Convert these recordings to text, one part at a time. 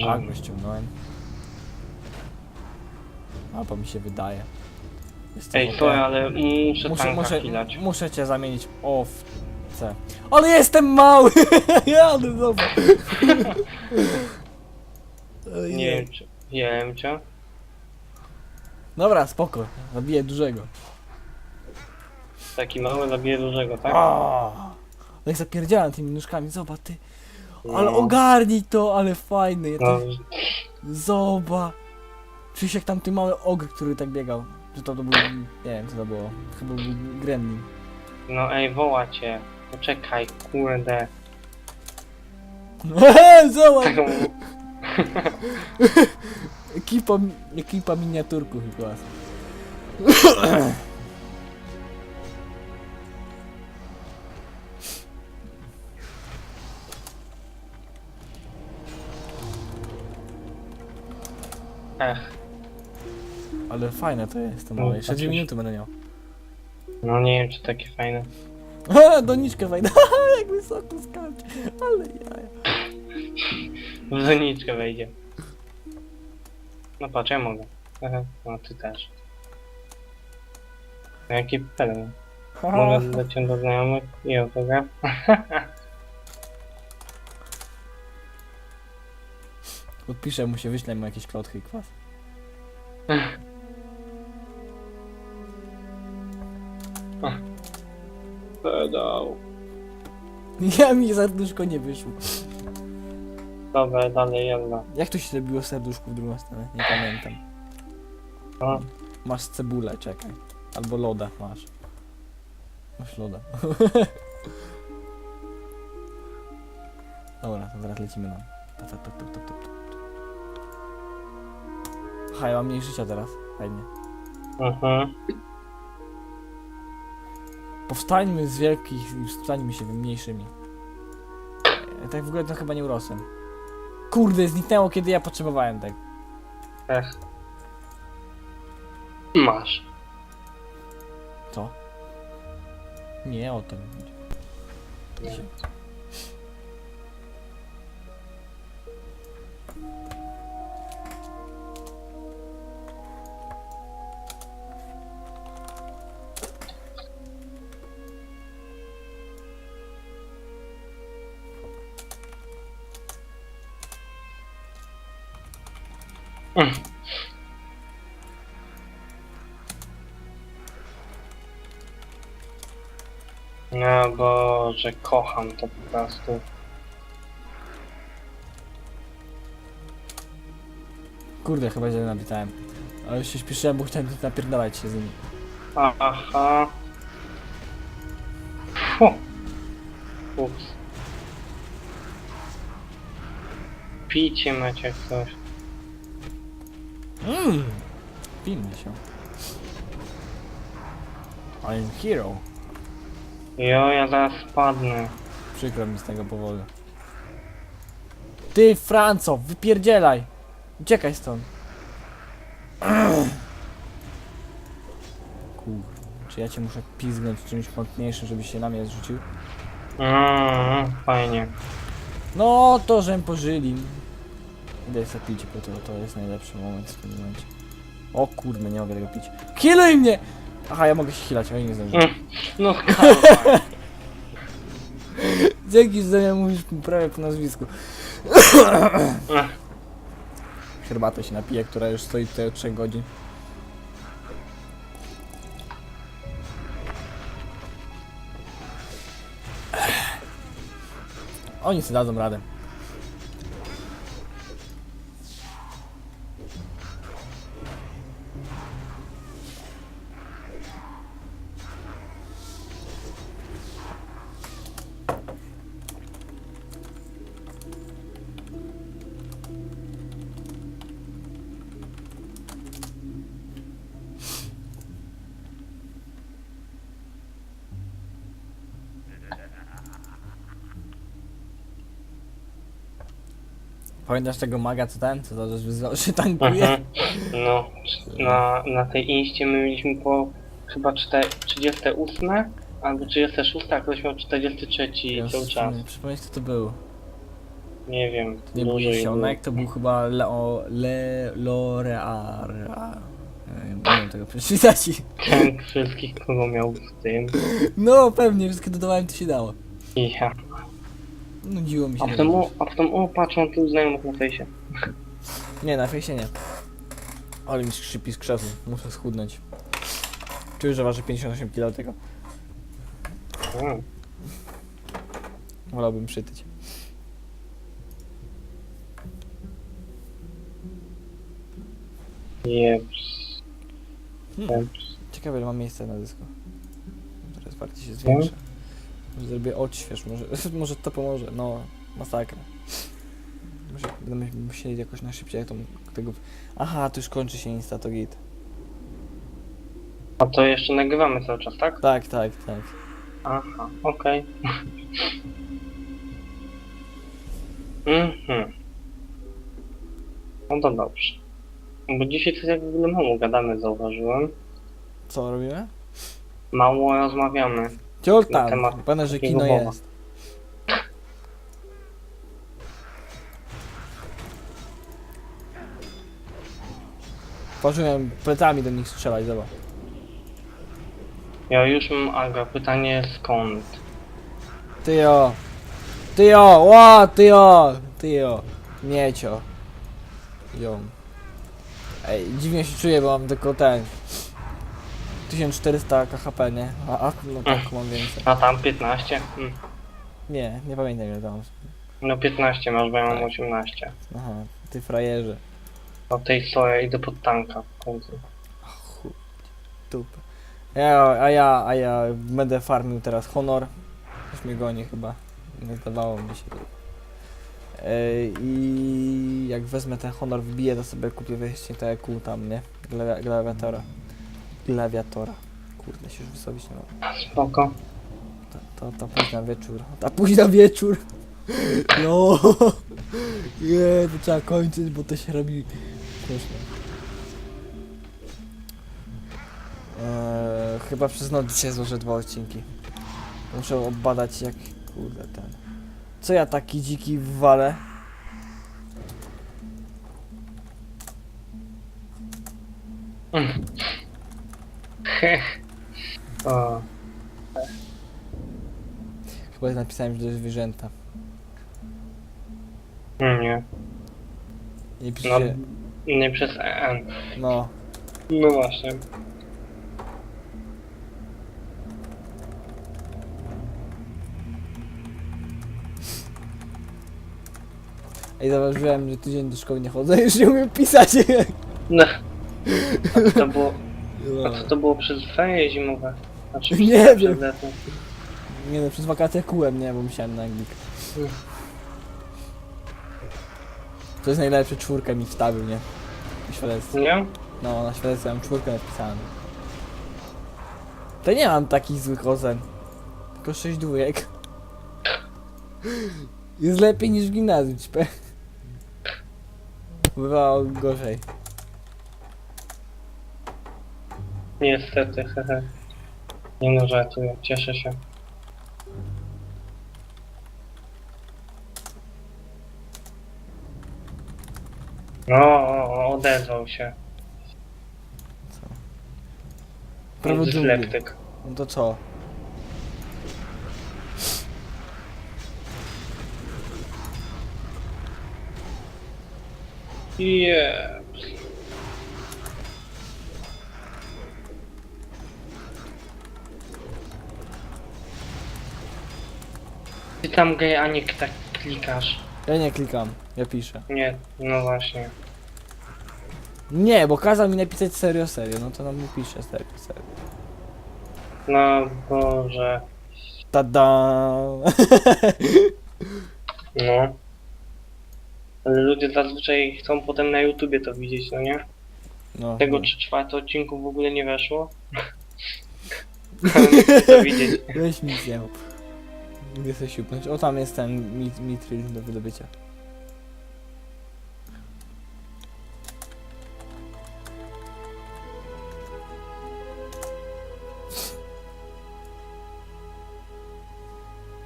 Dobrze. agro ściągnąłem. Albo mi się wydaje. Jest to Ej, sorry, ale muszę muszę, tanka muszę, chwilać. muszę cię zamienić w owce. Ale jestem mały! Jadę zobacz. Ojej. Nie wiem, czy... Wiem cię. Dobra, spoko. Zabiję dużego. Taki mały zabije dużego, tak? O! Jak zapierdziałem tymi nóżkami, zobacz ty. Ale No. ogarnij to, ale fajny. Ja No, to... Zobacz. Czujesz jak tam ty mały ogr, który tak biegał. Że to, to był, nie wiem co to było. Chyba był gremlin. no ej, woła cię. Poczekaj, kurde. Zobacz! Taką... Ekipa, ekipa miniaturków chyba. Ech, Ale fajne to jest to No, małe. Jeszcze dwie minuty będę miał. no nie wiem, czy takie fajne. Ha, doniczkę fajna. jak wysoko skacze. Ale jaja. W doniczkę wejdzie. No patrz, ja mogę. Aha, no ty też. No jaki pelem. Mogę dodać cię do znajomych i autograf. Podpiszę mu się, wyślę mu jakieś klotki i kwas. Pedał. Ja mi serduszko nie wyszło. Dobra, dalej jalla. Jak to się zrobiło serduszku w drugą stronę? Nie pamiętam. No, Masz cebulę, czekaj. Albo loda masz. Masz loda. Dobra, to zaraz lecimy nam. Tap, tap, tap, tap, tap, tap. Aha, ja mam mniej życia teraz. Fajnie. mhm. Powstańmy z wielkich i stańmy się mniejszymi. Ja tak w ogóle to chyba nie urosłem. Kurde, zniknęło kiedy ja potrzebowałem tak. Ech. Masz. Co? Nie o to mi No Boże, kocham to po prostu. Kurde, chyba źle napisałem. Ale już się śpieszyłem, bo chciałem napierdalać się z nimi. Aha. Fu. Ups. Pijcie macie coś. Mmm! Pilnuj się. I'm hero. Jo, ja zaraz spadnę. Przykro mi z tego powodu. Ty, Franco, wypierdzielaj! Uciekaj stąd. Kur... Czy ja cię muszę pizgnąć czymś mocniejszym, żebyś się na mnie zrzucił? Mm, fajnie. No, to żem pożyli. Idę sobie pić, bo to, to jest najlepszy moment w tym momencie. O kurde, nie mogę tego pić. Healuj mnie! Aha, ja mogę się healać, ale nie zdążę. Mm, No karma. Dzięki, że mnie mówisz prawie po nazwisku. Herbatę się napiję, która już stoi tutaj od 3 godzin. Oni sobie dadzą radę. Pamiętasz tego maga, co ten? Co to, że wyzwał, że tankuje? mhm. No, na, na tej inście my mieliśmy po chyba czte- 38 albo 36, a ktoś miał 43 Ja cały czas. nie Przypomnieć, kto to był. Nie wiem. Nie był dużo ich to był chyba Leo... Le... Lorear... Nie wiem tego przeczytać. Ten wszystkich, kogo miał w tym. No pewnie, wszystkie dodawałem, to się dało. I ja. Nudziło mi się. A potem, o, a potem, o, patrz, mam tu znajomych na fejsie. Nie, na fejsie nie. Ale mi skrzypi z krzesła, muszę schudnąć. Czuję, że waży 58 kg tego. Mm. Wolałbym przytyć. Jeps. Hmm. Jeps. Ciekawe, ile mam miejsca na dysku. Teraz bardziej się zwiększę. Zrobię odśwież, może, może to pomoże. No, masakra. Może będę musieli jakoś na szybciej jak tą, tego... Aha, to już kończy się Insta, to git. A to jeszcze nagrywamy cały czas, tak? Tak, tak, tak. Aha, okej. Mhm. No to dobrze. Bo dzisiaj coś jak w ogóle mało gadamy, zauważyłem. Co robimy? Mało rozmawiamy. Ciol Na tam, temat pewne, że takiego kino mowa. jest. Położyłem plecami do nich strzelać, zobacz. Ja już mam Aga, pytanie skąd? Tyjo! Tyjo! Ła! Tyjo! Tyjo! Miecio. Ją. Ej, dziwnie się czuję, bo mam tylko ten... 1400 KHP, nie? A, a no tak, mam więcej. A tam 15? Hmm. Nie, nie pamiętam ile tam. No 15 masz, bo ja mam Tak. 18. Aha, ty frajerze. O tej soja idę pod tanka w końcu. Chuj, dupę. Ja, a ja, a ja będę farmił teraz honor. Już mnie goni chyba. Nie zdawało mi się. Ej, I jak wezmę ten honor, wbiję, to sobie kupię wejście TQ tam, nie? Glawia- Glawiatora. Glawiatora. Kurde, się już wysobić nie mogę. Spoko. To, to, to późna wieczór. To późna wieczór. No. Nie, to trzeba kończyć, bo to się robi śmieszne. Eee, chyba przez noc dzisiaj złożę dwa odcinki. Muszę obadać jak... Kurde, ten... Co ja taki dziki walę? Heh. O, Chyba napisałem, że to jest zwierzęta. nie. Nie No, piszcie... nie przez EN. No. No właśnie. Ej, zauważyłem, że tydzień do szkoły nie chodzę, już nie umiem pisać. No. To było, No. A co to było przez ferie zimowe? Znaczy Nie przez wiem. letnie. Nie no, przez wakacje kułem, nie, bo musiałem na Anglik. To jest najlepsze, czwórkę mi wstawił, nie? Na świadectwie. Nie? No, na świadectwie mam czwórkę napisane. To nie mam takich złych ocen. Tylko sześć dwójek. Jest lepiej niż w gimnazjum, ćpę. Bywało gorzej. Niestety, hehe. Nie no, żartuję, cieszę się. No, o, o, odezwał się. Prawo dżungli. Dyslektyk. No to co? Yeah. Ty tam gej, a nie tak klikasz. Ja nie klikam, ja piszę. Nie, no właśnie. Nie, bo kazał mi napisać serio, serio, no to nam mu pisze serio, serio. No Boże. Tada! No. Ale ludzie zazwyczaj chcą potem na YouTubie to widzieć, no nie? No, Tego no. czy czwarte odcinku w ogóle nie weszło. Ale nie chcę to widzieć. Weź mi zjał. Mogę sobie siupnąć. O, tam jest ten mit mitril do wydobycia.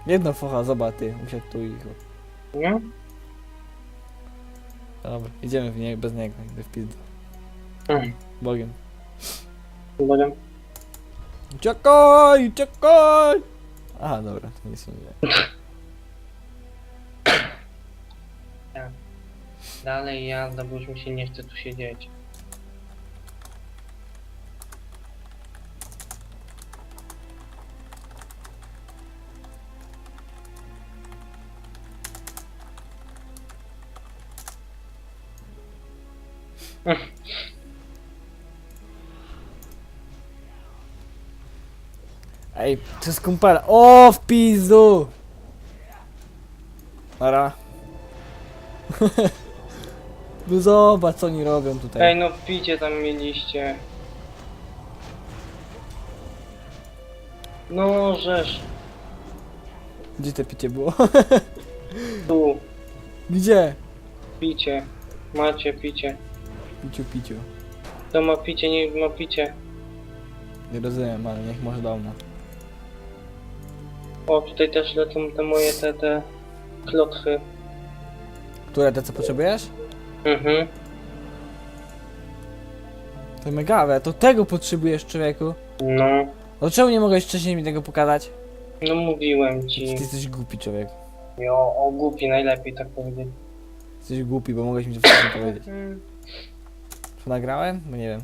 Jedno focha, zobacz ty, usiadł tu i... Nie? Dobra, idziemy w nie, bez niego, idę w pizdę. Mm. Bogiem. Bogiem. Uciekaj, uciekaj! Aha, dobra, to nic nie dzieje. Dalej jazda, bo już mi się nie chce tu siedzieć. Ej, to jest kumpela. O, w pizdu! Ara. no zobacz, co oni robią tutaj. Ej, no picie tam mieliście. No, żeż, Gdzie te picie było? tu, Gdzie? picie. Macie picie. Piciu, piciu. To ma picie, nie ma picie. Nie rozumiem, ale niech może dał nam. O, tutaj też lecą te moje, te, te klotchy. Które te co potrzebujesz? Mhm. To megawe, to tego potrzebujesz człowieku. No, No czemu nie mogłeś wcześniej mi tego pokazać? no mówiłem Ty ci. jesteś głupi człowiek. Jo, o głupi, najlepiej tak powiedzieć. Jesteś głupi, bo mogłeś mi to wcześniej powiedzieć. Co nagrałem? Bo nie wiem.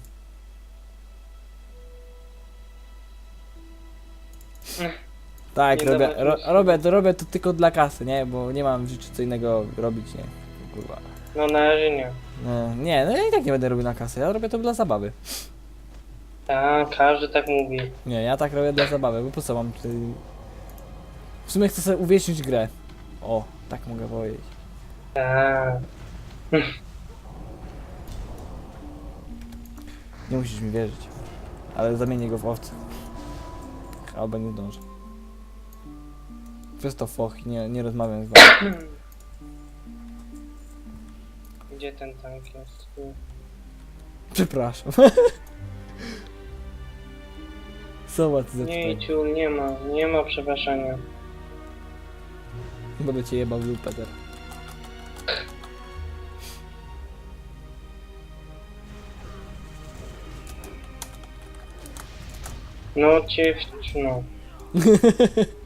Tak, Nie robię, ro, robię, to robię to tylko dla kasy, nie? Bo nie mam w życiu co innego robić, nie? Kurwa. No na razie nie. No, nie, no ja i tak nie będę robił na kasę, ja robię to dla zabawy. Tak, każdy tak mówi. Nie, ja tak robię dla zabawy, bo po co mam tutaj... W sumie chcę sobie uwiecznić grę. O, tak mogę powiedzieć. Tak. Nie musisz mi wierzyć. Ale zamienię go w owce. Albo nie zdążę. To foch, nie, nie rozmawiam z wami. Gdzie ten tank jest? Tu. Przepraszam. Zobacz, Nie, zepsuj. nie ma, nie ma przepraszania. Będę cię jebał w teraz. No cię, no.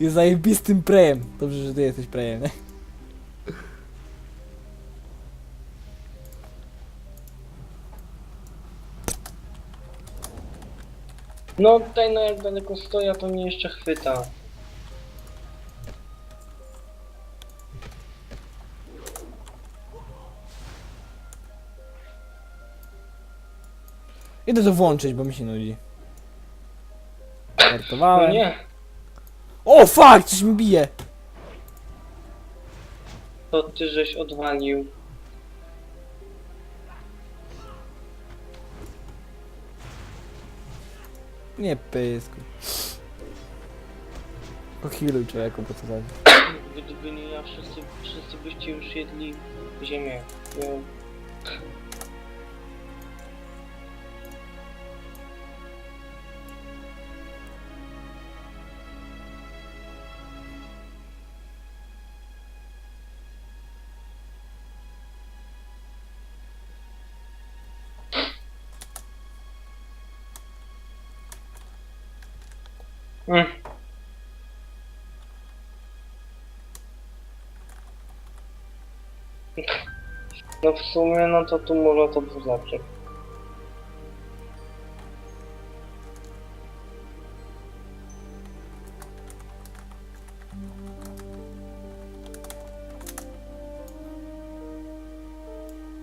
Jest zajebistym prejem. Dobrze, że ty jesteś prejem, nie? No tutaj no jak daleko stoja, to mnie jeszcze chwyta. Idę to włączyć, bo mi się nudzi. No Startowałem. nie, O fuck, coś mi bije. to ty żeś odwalił. Nie pysku. Pochiluj człowieku, bo to za... Gdyby nie ja, wszyscy, wszyscy byście już jedli ziemię. No. Mm. No w sumie, no to tu można to poznaczyć.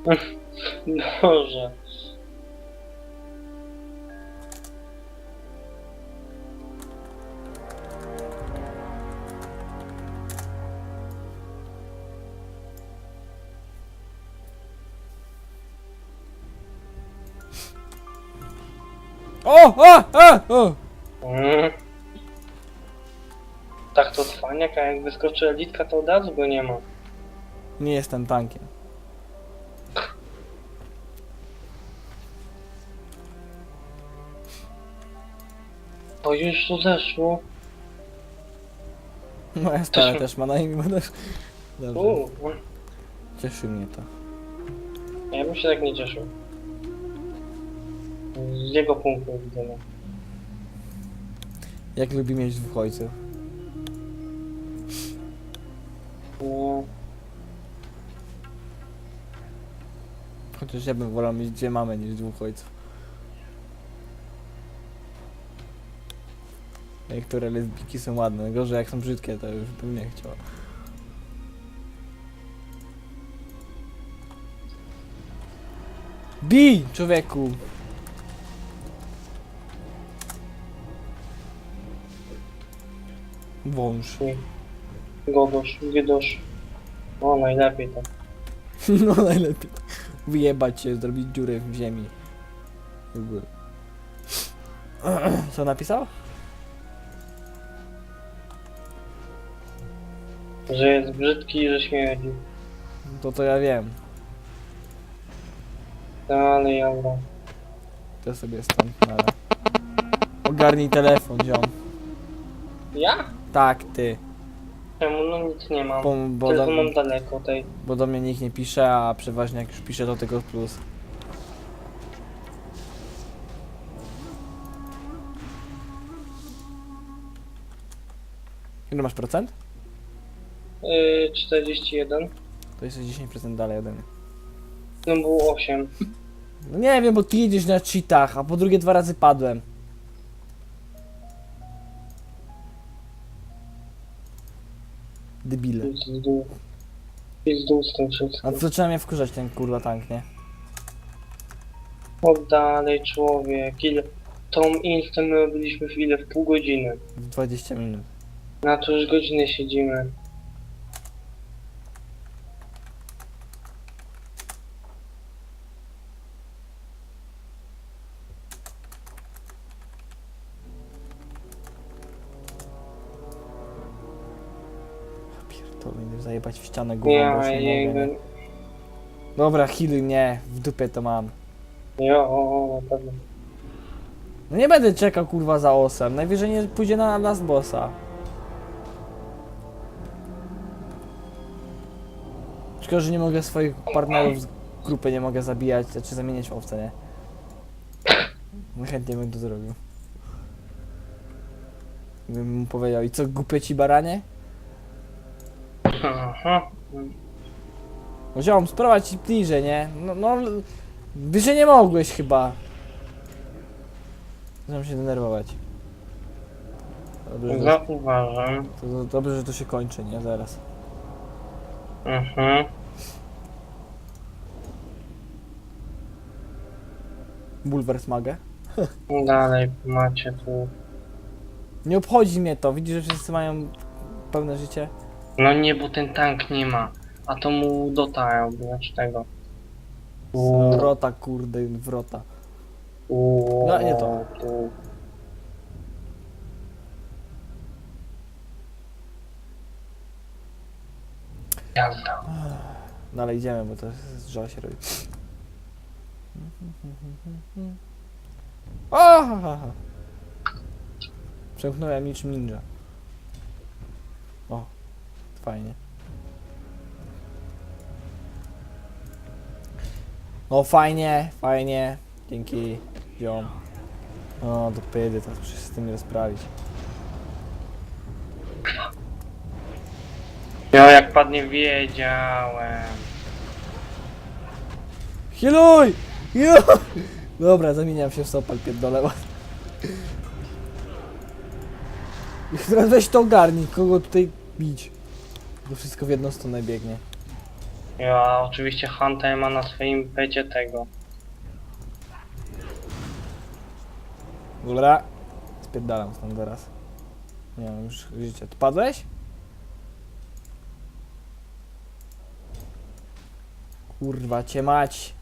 Dobrze. O! O! O! o! Mm. Tak to cwaniak, a jak wyskoczy elitka, to od razu go nie ma. Nie jestem tankiem. O, już to zeszło. Moja stara też ma na imię, bo też... Dobrze. U, Cieszy mnie to. Ja bym się tak nie cieszył. Z jego punktu widzenia. Jak lubi mieć dwóch ojców. Nie. Chociaż ja bym wolał mieć dwie mamy niż dwóch ojców. Niektóre lesbijki są ładne, gorzej jak są brzydkie, to już bym nie chciał. Bij, człowieku! Wąż. Gogosz, Wiedosz. O, najlepiej tak. No najlepiej. Wyjebać się, zrobić dziurę w ziemi. W ogóle. Co napisał? Że jest brzydki i że śmierdzi. To to ja wiem. Dalej, dobra. To sobie stąd nara. Ogarnij telefon, ziom. Ja? Tak, ty. Czemu? No nic nie mam. Bo, bo, do, Tylko mam daleko tej. bo do mnie nikt nie pisze, a przeważnie jak już pisze, to tego plus. Ile masz procent? Yy, 41. To jest 10% dalej ode mnie. No było 8. No nie wiem, bo ty jedziesz na cheatach, a po drugie dwa razy padłem. Debile. Pizdu. Pizdu z tym A wszystkim. to zaczyna mnie wkurzać ten kurwa tank, nie? Oddalej człowiek. Ile? Tą instancję my robiliśmy w ile? W pół godziny. W 20 minut. Na to już godzinę siedzimy. Zajebać w ścianę głową, bo już nie mogę, nie? Dobra, healy, nie, w dupie to mam. Jo, na pewno. No nie będę czekał kurwa za osem, najwyżej nie pójdzie na last bossa. Szkoda, że nie mogę swoich partnerów z grupy nie mogę zabijać, czy zamieniać w owce, nie? No chętnie bym to zrobił. Bym mu powiedział, i co głupie ci baranie? Aha. No ziom, sprowadź ci bliżej, nie? No, no, wyżej nie mogłeś chyba. Zaczynam się denerwować. Dobrze, że, Zauważam. to, to, dobrze, że to się kończy, nie? Zaraz. Mhm. Bulwer smagę. Dalej macie tu. Nie obchodzi mnie to, widzisz, że wszyscy mają pełne życie? No nie, bo ten tank nie ma. A to mu dota znaczy tego. Wrota, kurde, wrota. Uuu, No, nie to. tu. Jazda. Dalej idziemy, bo to jest żal się robi. O! Ha, ha, ha. Przemknąłem niczym ninja. Fajnie. No fajnie, fajnie. Dzięki, ziom. O, do pydy, teraz muszę się z tym rozprawić. Ja jak padnie wiedziałem. Healuj! Dobra, zamieniam się w sopal, pierdolę. I teraz weź to ogarnij, kogo tutaj bić. To wszystko w jedną stronę biegnie. Ja oczywiście Hunter ma na swoim pecie tego. Dobra. Spierdalam stąd teraz. Nie mam już życia. Tu padłeś? Kurwa cię mać.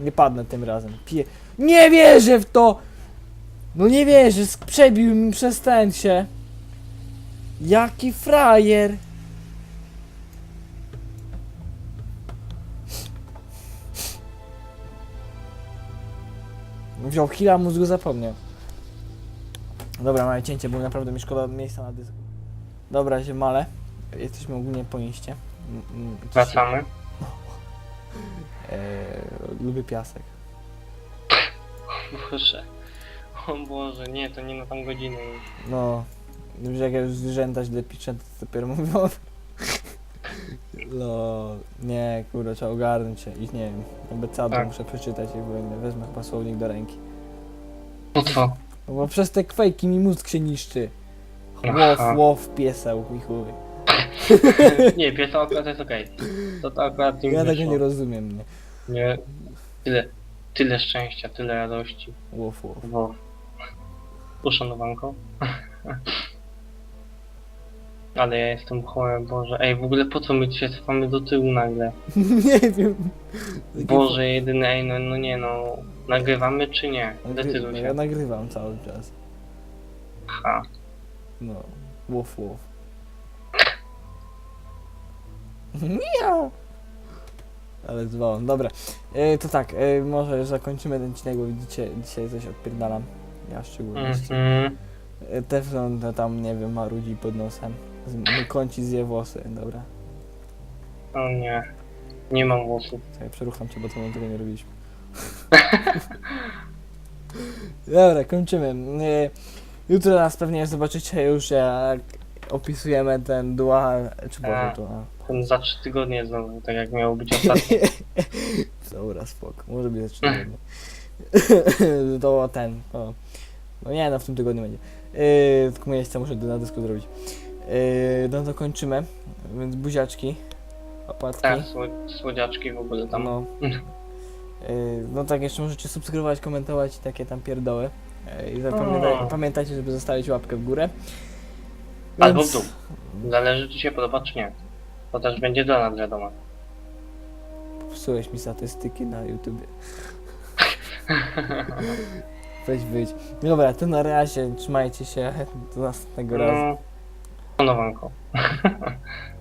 Nie padnę tym razem. Pie... Nie wierzę w to! No nie wierzę, przebił mi przez ten się. Jaki frajer! Wziął chwila, mózgu zapomniał. Dobra, mamy cięcie, bo naprawdę mi szkoda miejsca na dysku. Dobra, ziemale. Jesteśmy ogólnie po iście. M- m- coś się- Wracamy. lubię piasek. Boże. O Boże, nie, to nie na tam godzinę. No, już jak ja już zwierzęta źle piszę, to dopiero mówią. No, nie, kurde, trzeba ogarnąć się i nie wiem, abecadu Tak. muszę przeczytać i wojnę. Wezmę chyba słownik do ręki. Po co? No bo przez te kwejki mi mózg się niszczy. Aha. Łow, łow, pieseł i chuj. nie, pies to akurat jest okej. To, to akurat im Ja tego nie rozumiem, nie. Nie. Tyle, tyle szczęścia, tyle radości. Łow, łow. Bo... Uszanowanko. Ale ja jestem chory, Boże. Ej, w ogóle po co my się cofamy do tyłu nagle? nie wiem. Boże, jedyne, ej, no, no nie no. Nagrywamy czy nie? Decyduj no, się. ja nagrywam cały czas. Ha. No, łow, łow. Miau! Ale dzwon. Dobra, e, to tak, e, może zakończymy ten odcinek, bo widzicie, dzisiaj coś odpierdalam. Ja w szczególności. Mhm. E, Teflon to tam, nie wiem, marudzi pod nosem. Z- Kąci zje włosy, dobra. O nie. Nie mam włosów. Czekaj, przerucham cię, bo to tego nie robiliśmy. Dobra, kończymy. E, Jutro nas pewnie zobaczycie już jak opisujemy ten dual, czy Boże, A. to, Ten za trzy tygodnie znowu, tak jak miało być ostatnio. Dobra, spoko. Może być za trzy tygodnie. to ten, o. No nie, no w tym tygodniu będzie. Yy, tylko miejsce muszę na dysku zrobić. Yy, no to kończymy. Więc buziaczki. Opłatki. Tak, sło, słodziaczki w ogóle tam. No. Yy, no tak, jeszcze możecie subskrybować, komentować i takie tam pierdoły. Yy, I zapamiętaj, pamiętajcie, żeby zostawić łapkę w górę. Albo Więc- w dół. Zależy czy się podoba czy nie. To też będzie dla nas wiadomo. Popsułeś mi statystyki na YouTubie. Weź wyjdź. Dobra, to na razie. Trzymajcie się. Do następnego razu. No, szanowanko.